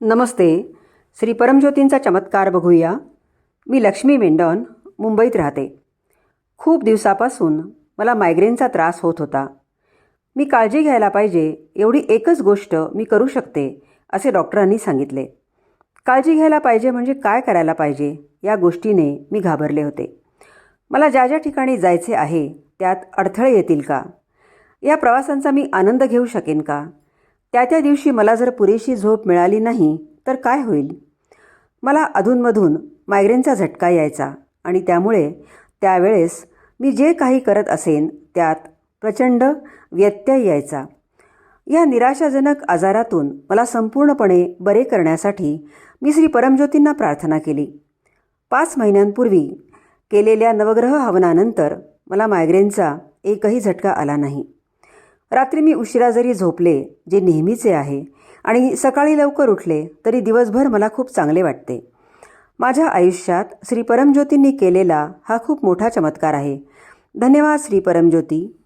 नमस्ते. श्री परमज्योतींचा चमत्कार बघूया. मी लक्ष्मी मेंडॉन मुंबईत राहते. खूप दिवसापासून मला मायग्रेनचा त्रास होत होता. मी काळजी घ्यायला पाहिजे एवढी एकच गोष्ट मी करू शकते असे डॉक्टरांनी सांगितले. काळजी घ्यायला पाहिजे म्हणजे काय करायला पाहिजे या गोष्टीने मी घाबरले होते. मला ज्या ज्या ठिकाणी जायचे आहे त्यात अडथळे येतील का? या प्रवासांचा मी आनंद घेऊ शकेन का? त्या त्या दिवशी मला जर पुरेशी झोप मिळाली नाही तर काय होईल? मला अधूनमधून मायग्रेनचा झटका यायचा आणि त्यामुळे त्यावेळेस मी जे काही करत असेन त्यात प्रचंड व्यत्यय यायचा. या निराशाजनक आजारातून मला संपूर्णपणे बरे करण्यासाठी मी श्री परमज्योतींना प्रार्थना केली. पाच महिन्यांपूर्वी केलेल्या नवग्रह हवनानंतर मला मायग्रेनचा एकही झटका आला नाही. रात्री मी उशिरा जरी झोपले जे नेहमीचे आहे आणि सकाळी लवकर उठले तरी दिवसभर मला खूप चांगले वाटते. माझ्या आयुष्यात श्री परमज्योतींनी केलेला हा खूप मोठा चमत्कार आहे. धन्यवाद श्री परमज्योती.